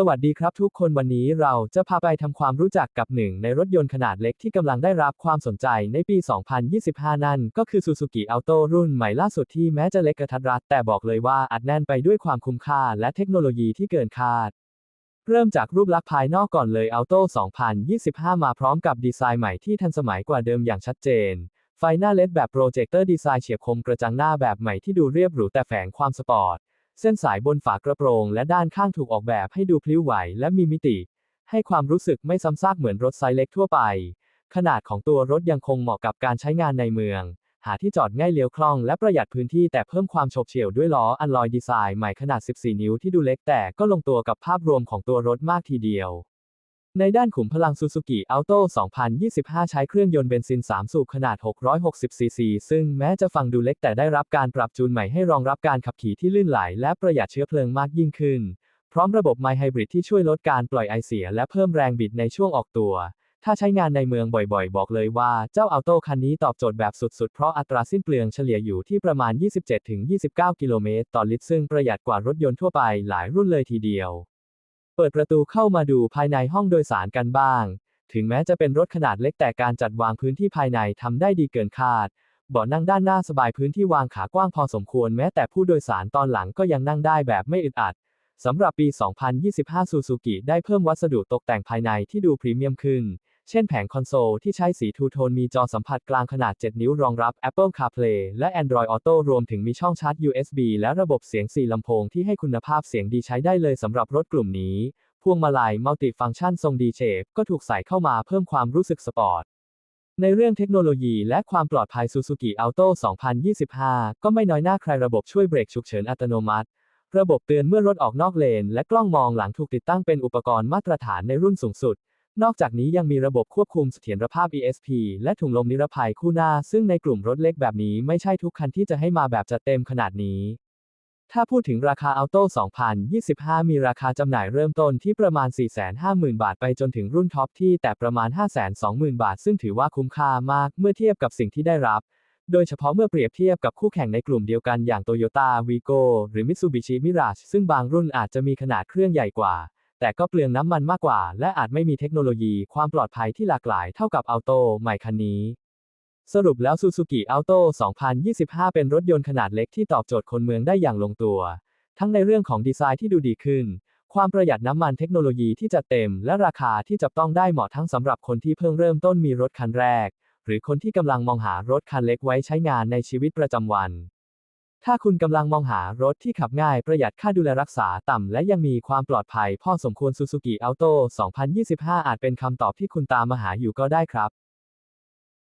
สวัสดีครับทุกคนวันนี้เราจะพาไปทำความรู้จักกับหนึ่งในรถยนต์ขนาดเล็กที่กำลังได้รับความสนใจในปี 2025 นั่นก็คือ Suzuki Alto รุ่นใหม่ล่าสุดที่แม้จะเล็กกระทัดรัดแต่บอกเลยว่าอัดแน่นไปด้วยความคุ้มค่าและเทคโนโลยีที่เกินคาด เริ่มจากรูปลักษณ์ภายนอกก่อนเลย Alto 2025 มาพร้อมกับดีไซน์ใหม่ที่ทันสมัยกว่าเดิมอย่างชัดเจน ไฟหน้าเลดแบบโปรเจคเตอร์ดีไซน์เฉียบคมกระจังหน้าแบบใหม่ที่ดูเรียบหรูแต่แฝงความสปอร์ต เส้นสายบนฝากระโปรงและด้านข้างถูกออกแบบให้ดูพลิ้วไหวและมีมิติ ให้ความรู้สึกไม่ซ้ำซากเหมือนรถไซส์เล็กทั่วไป ขนาดของตัวรถยังคงเหมาะกับการใช้งานในเมือง หาที่จอดง่ายเลี้ยวคล่องและประหยัดพื้นที่แต่เพิ่มความโฉบเฉี่ยวด้วยล้ออันลอยดีไซน์ใหม่ขนาด 14 นิ้วที่ดูเล็กแต่ก็ลงตัวกับภาพรวมของตัวรถมากทีเดียว ในด้านขุมพลัง Suzuki Alto 2025 ใช้เครื่องยนต์เบนซิน 3 สูบขนาด 660 ซีซี ซึ่งแม้จะฟังดูเล็กแต่ได้รับการปรับจูนใหม่ให้รองรับการขับขี่ที่ลื่นไหล และประหยัดเชื้อเพลิงมากยิ่งขึ้น พร้อมระบบ My Hybrid ที่ช่วยลดการปล่อยไอเสีย และเพิ่มแรงบิดในช่วงออกตัว ถ้าใช้งานในเมืองบ่อยๆ บอกเลยว่าเจ้า Alto คันนี้ตอบโจทย์แบบสุดๆ เพราะอัตราสิ้นเปลืองเฉลี่ยอยู่ที่ประมาณ 27-29 กิโลเมตรต่อลิตรซึ่งประหยัดกว่ารถยนต์ทั่วไปหลายรุ่นเลยทีเดียว เปิดประตูเข้ามาดูภายในห้องโดยสารกันบ้าง ถึงแม้จะเป็นรถขนาดเล็กแต่การจัดวางพื้นที่ภายในทำได้ดีเกินคาด เบาะนั่งด้านหน้าสบายพื้นที่วางขากว้างพอสมควรแม้แต่ผู้โดยสารตอนหลังก็ยังนั่งได้แบบไม่อึดอัดสำหรับปี 2025 Suzuki ได้เพิ่มวัสดุตกแต่งภายในที่ดูพรีเมียมขึ้น เช่นแผงคอนโซลที่ใช้สีทูโทนมีจอสัมผัสกลางขนาด 7 นิ้วรองรับ Apple CarPlay และ Android Auto รวมถึงมีช่องชาร์จ USB และระบบเสียง 4 ลำโพงที่ให้คุณภาพเสียงดีใช้ได้เลยสำหรับรถกลุ่มนี้ พวงมาลัยมัลติฟังก์ชันทรงดีเชฟก็ถูกใส่เข้ามาเพิ่มความรู้สึกสปอร์ต ในเรื่องเทคโนโลยีและความปลอดภัย Suzuki Auto 2025 ก็ไม่น้อยหน้าใครระบบช่วยเบรกฉุกเฉินอัตโนมัติระบบเตือนเมื่อรถออกนอกเลน และกล้องมองหลังถูกติดตั้งเป็นอุปกรณ์มาตรฐานในรุ่นสูงสุด นอกจากนี้ยังมีระบบควบคุมเสถียรภาพ ESP และถุงลมนิรภัยคู่หน้า ซึ่งในกลุ่มรถเล็กแบบนี้ไม่ใช่ทุกคันที่จะให้มาแบบจัดเต็มขนาดนี้ ถ้าพูดถึงราคา Auto 2025 มีราคาจำหน่ายเริ่มต้นที่ประมาณ 450,000 บาทไปจนถึงรุ่นท็อปที่แต่ประมาณ 520,000 บาท ซึ่งถือว่าคุ้มค่ามากเมื่อเทียบกับสิ่งที่ได้รับ โดยเฉพาะเมื่อเปรียบเทียบกับคู่แข่งในกลุ่มเดียวกันอย่าง Toyota Vigo หรือ Mitsubishi Mirage ซึ่งบางรุ่นอาจจะมีขนาดเครื่องใหญ่กว่า แต่ก็เปลืองน้ำมันมากกว่า และอาจไม่มีเทคโนโลยีความปลอดภัยที่หลากหลายเท่ากับ Auto ใหม่คันนี้ สรุปแล้ว Suzuki Auto 2025 เป็นรถยนต์ขนาดเล็กที่ตอบโจทย์คนเมืองได้อย่างลงตัว ทั้งในเรื่องของดีไซน์ที่ดูดีขึ้น ความประหยัดน้ำมันเทคโนโลยีที่จัดเต็ม และราคาที่จับต้องได้เหมาะทั้งสำหรับคนที่เพิ่งเริ่มต้นมีรถคันแรก หรือคนที่กำลังมองหารถคันเล็กไว้ใช้งานในชีวิตประจำวัน ถ้าคุณกำลังมองหารถที่ขับง่ายประหยัดค่าดูแลรักษาต่ำและยังมีความปลอดภัยพ่อสมควร Suzuki Auto 2025 อาจเป็นคำตอบที่คุณตามมาหาอยู่ก็ได้ครับ